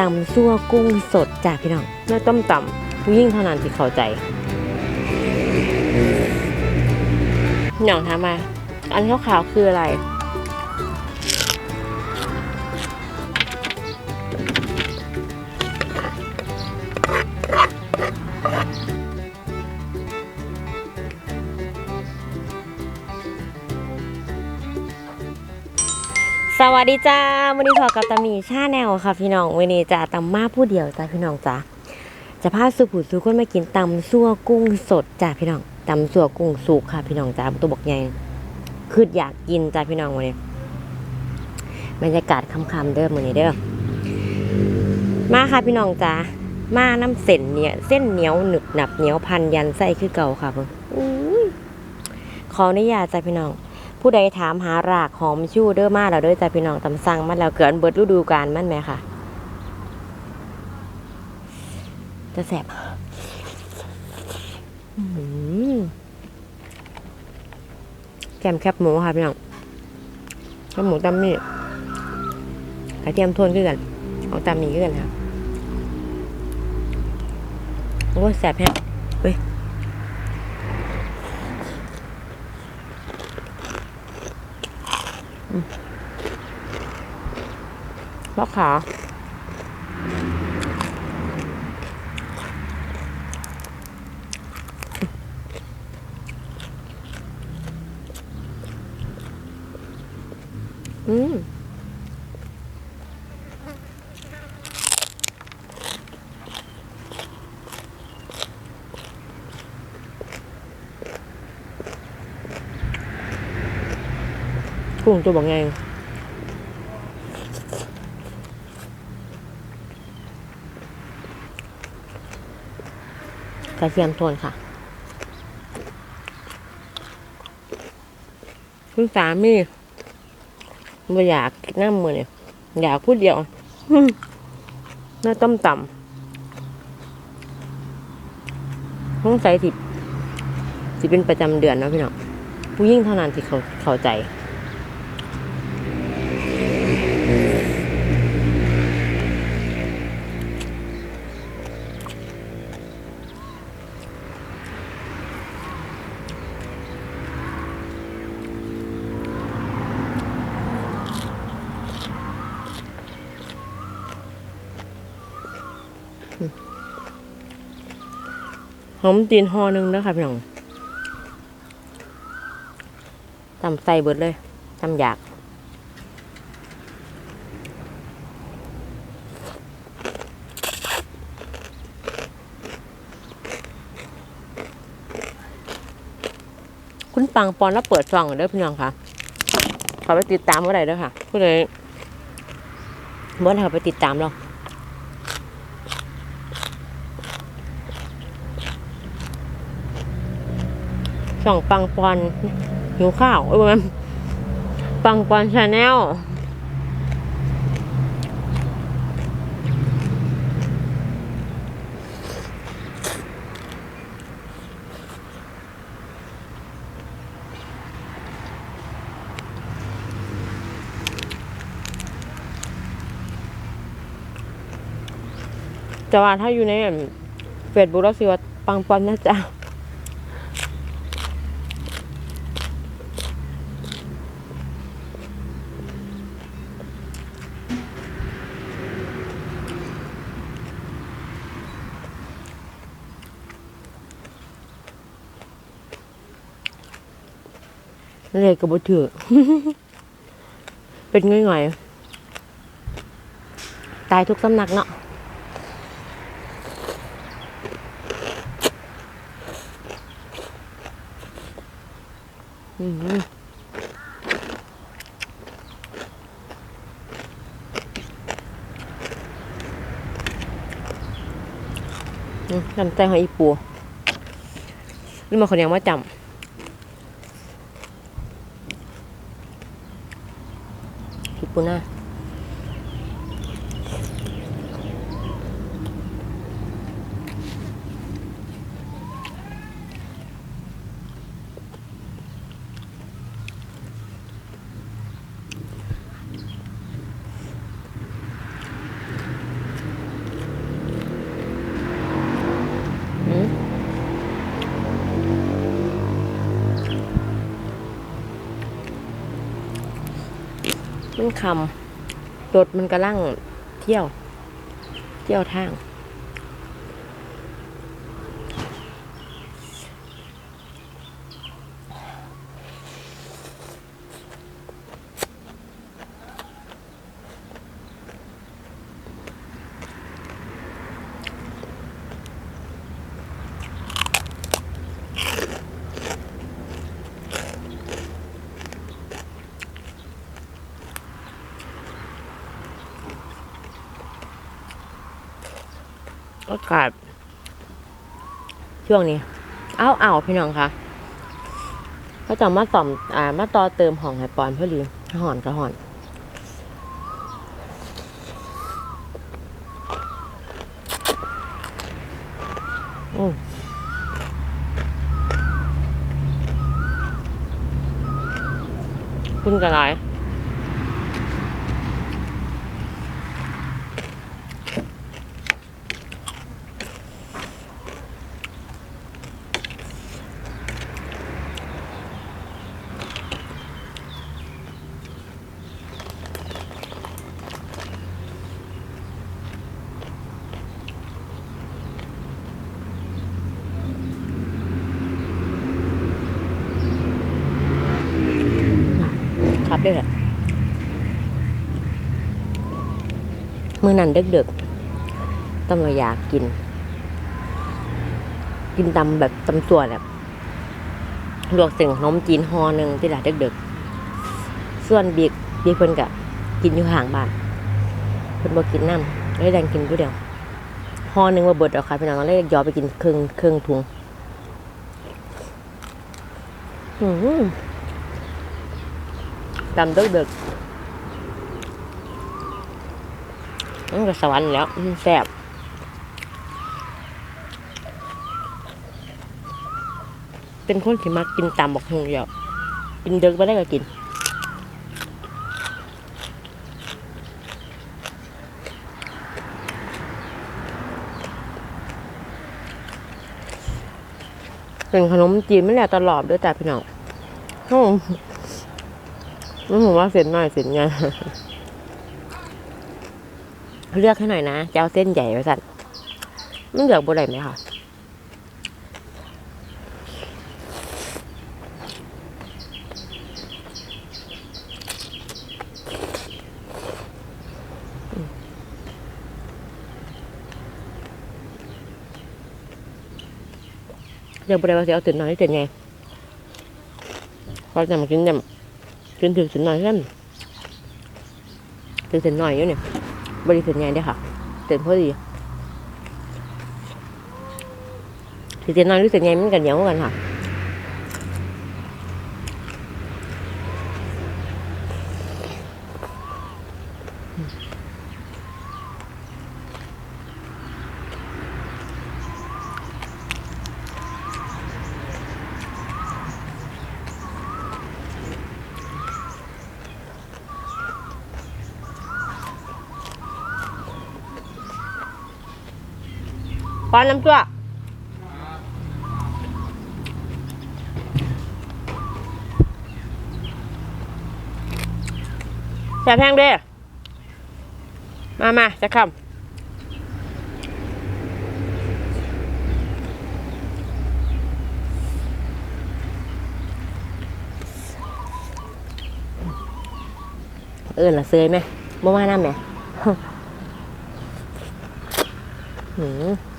ตำซั่วกุ้งสดจากพี่น้องน่าต้มตำผู้ยิ่งเท่านั้นที่เข้าใจหน่องถามมา อันขาวๆคืออะไร สวัสดีจ้าวันนี้พอกับตามีชาแนลค่ะพี่น้องวันนี้จะตำมาผู้เดียวจ้าพี่น้องจ้าจะพาสุผูสุคนมากินตำซั่วกุ้งสดจ้าพี่น้องตำซั่วกุ้งสุกค่ะ พี่น้องจ้าตัวบอกใหญ่คืออยากกินจ้าพี่น้องวันนี้บรรยากาศค่ำๆเด้อมื้อนี้เด้อมาค่ะพี่น้องจ้ามาน้ำเส้นเนี่ยเส้นเหนียวหนึบหนับเหนียวพันยันไส้คือเก่าค่ะเพิ่อุ้ยขออนุญาตจ้าพี่น้อง ผู้ใดถามหารากหอมชู่เด้อมาแล้วเด้อจ้าพี่น้องตำสั่งมาแล้วเกินเบิดฤดูกาลมันไหมค่ะ จะแสบแกมแคบหมูค่ะพี่น้องแคบหมูตำนี่กระเทียมทนขึ้นกันเอาตำนี้ขึ้นกันค่ะโอ้แสบแฮะเฮ้ย ล็อกขาม กุ้งตัวบอกไงกระเทียมโทนค่ะคุณสามีไม่อยากกินน้ำมือเนี่ยอยากพูดเดียวอืมน่าต้มต่ำต้องใส่สิสิเป็นประจำเดือนเนาะพี่น้องผู้ยิ่งเท่านั้นที่เขาเข้าใจ หอมตีนห่อหนึ่งเด้อค่ะพี่น้องตำใส่เบิดเลยตำอยากคุณปังปอนแล้วเปิดซองเด้อพี่น้องค่ะขอไปติดตามเมื่อไรเด้อค่ะผู้ใดเมื่อไหร่เขาไปติดตามเรา ช่องปังปอนหิวข้าวเอ้ยมันปังปอนชาแนลแต่ว่าถ้าอยู่ในเฟซบุ๊กแล้วสิว่าปังปอนนะจ๊ะ เลยกับบถือเป็นง่อยๆ ตายทุกสำนักเนาะอืมอืมจำใจของอีปูนี่มาคนยังว่าจำ พ มันคำรถมันกำลังเที่ยว เที่ยวทาง อากาศช่วงนี้ เอาเอาพี่น้องคะเขาจะมาต่อมอ่ามาต่อเติมของไฮปอนเพื่อดีหอนก็หอนอืมคุณกันไร เด้อมื่อนั้นเด็กๆต้องมาอยากกิน กินตำแบบตำส่วนแบบลวกเส้นขนมจีนหอหนึ่งที่หลาเด็กๆส่วนบิ๊กบิ๊กเพิ่นกะกินอยู่ห่างบ้านเพิ่นบ่กินน้ำเลยแดงกินผู้เดียวหอหนึ่งว่าเบิดเอาค่ะพี่น้องเลยยอไปกินเครึ่องเครึ่องถุงอืม ตำดึกดึกๆมันก็สวรรค์แล้วแซ่บเป็นคนที่มักกินตำบอกหงเดียวกินดึกไปได้ก็กินเป็นขนมจีนไม่แหละตลอดด้วยแต่พี่น้องอ ผมว่าเส้นหน่อยเส้นใหญ่เลือกให้หน่อยนะจะเอาเส้นใหญ่ไว้สั่นมันเหลือกบัวไหนไหมคะอืมเลือกบัวไหนว่าจะเอาเส้นน้อยเส้นใหญ่พอจะมากินเนี่ ยกินถึงสินหน่อยเล่นถึงสินหน่อยอยู่เนี่ยบริสุทธิ์ไงได้ค่ะเต็มพอดีถึงสินหน่อยรู้สึกไงมันกันเหนียวกันค่ะ ป้อน้ำตัวแซ่บแพงเด้อมามาจะคำเอินละเซยไหมบ่มาน้ำไหมหืม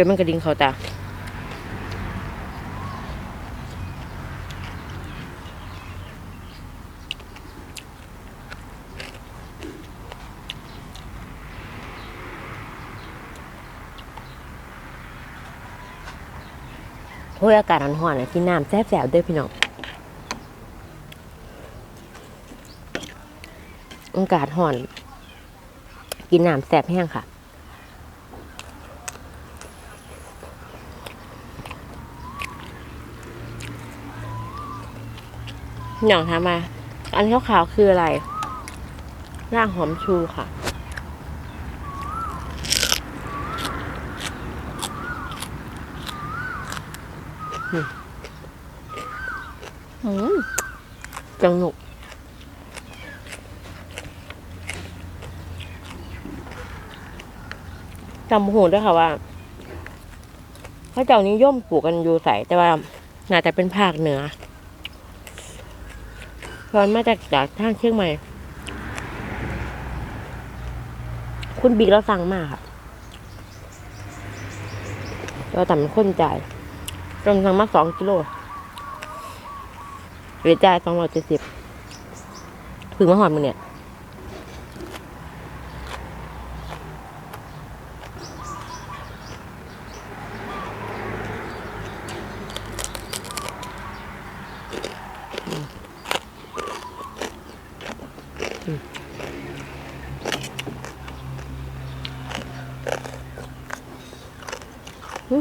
ดี๋ยวมันกระดิ่งเขาตาโอ้ยอากาศร้อนๆนะกินน้ำแซ่บๆด้วยพี่น้องอากาศร้อน กินน้ำแซ่บแห้งค่ะ หน่องถามมา อันขาวๆคืออะไร ร่ากหอมชูค่ะ อืมจังหนุกจำหูด้วยค่ะว่าเขาเจ้านิยมปลูกกันอยู่ใสแต่ว่าน่าจะเป็นภาคเหนือ ตอนมาจากจากทางเชียงใหม่ คุณบิ๊กเราสั่งมาค่ะเราต่มันคนจ่ายจนสั่งมาสองกิโลหรือจ่ายสองร้อยเจ็ดสิบถึงมาหอดมึงเนี่ย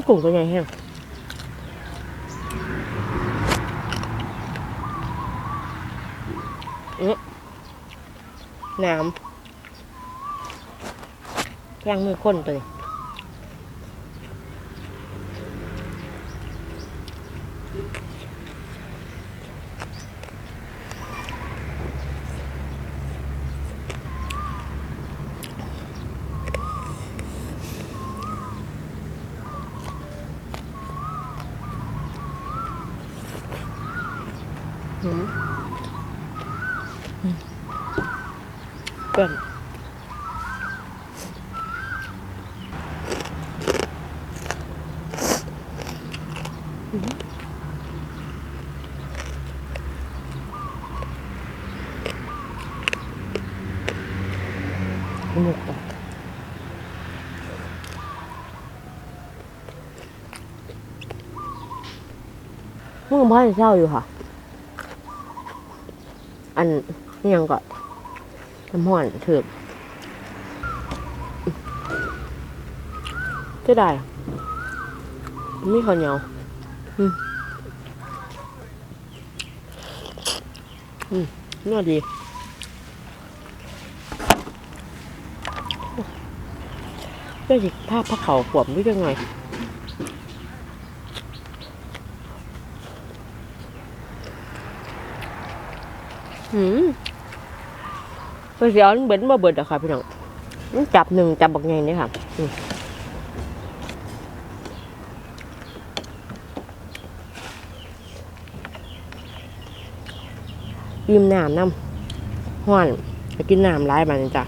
กุ้งตัวใหญ่แห้งน้ำล้างมือข้นตัวนี้ เปิ้ลอื้อหืมุกอะมึงบ้านเช่าอยู่ค่ะ อัน นี่ยังก่อนน้ำห่อนเถือบจะได้อะมีข้าวเหนียวอืมอืมน่าดีเพื่อจิภาพพระเขาขวบด้วยยังไงอืม ไปเสียวมันเบิ้นมาเบิดอะค่ะพี่น้องมันจับหนึ่งจับบักไงเนี่ยค่ะอืมยิ้มน้ำน้ำห้อนไปกินน้ำร้ายมันจ้ะ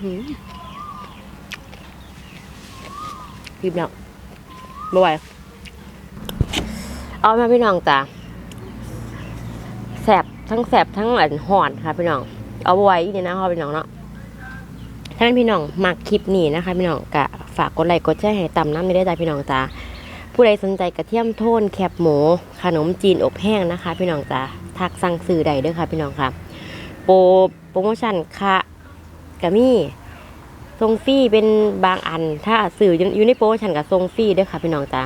อืมยิ้มแล้วบ่ไหวเอามาพี่น้องจ้ะ ทั้งแสบทั้งอันห่อนค่ะพี่น้อง เอาไว้นี่นะค่ะพี่น้องเนาะท่านพี่น้องมักคลิปนี้นะคะ พี่น้องกะฝากกดไลค์กดแชร์ให้ต่ำน้ำไม่ได้ใจพี่น้องจ้าผู้ใดสนใจกระเทียมโทนแคบหมูขนมจีนอบแห้งนะคะ พี่น้องจ้าทักสั่งซื้อใดเด้วยค่ะ พี่น้องค่ะโปรโปรโมชั่นค่ะกะมี่ทรงฟรีเป็นบางอัน ถ้าสื่ออยู่ในโปรโมชั่นกับทรงฟรีเด้วยค่ะ พี่น้องจ้า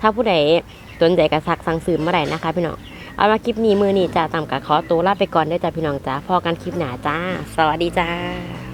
ถ้าผู้ใดสนใจกระซักสั่งซื้อเมื่อไหร่นะคะ พี่น้อง เอามาคลิปนี้มือนี่จ้าตามกับขอตัวลาไปก่อนได้จ้าพี่น้องจ้าพอกันคลิปหนาจ้า สวัสดีจ้า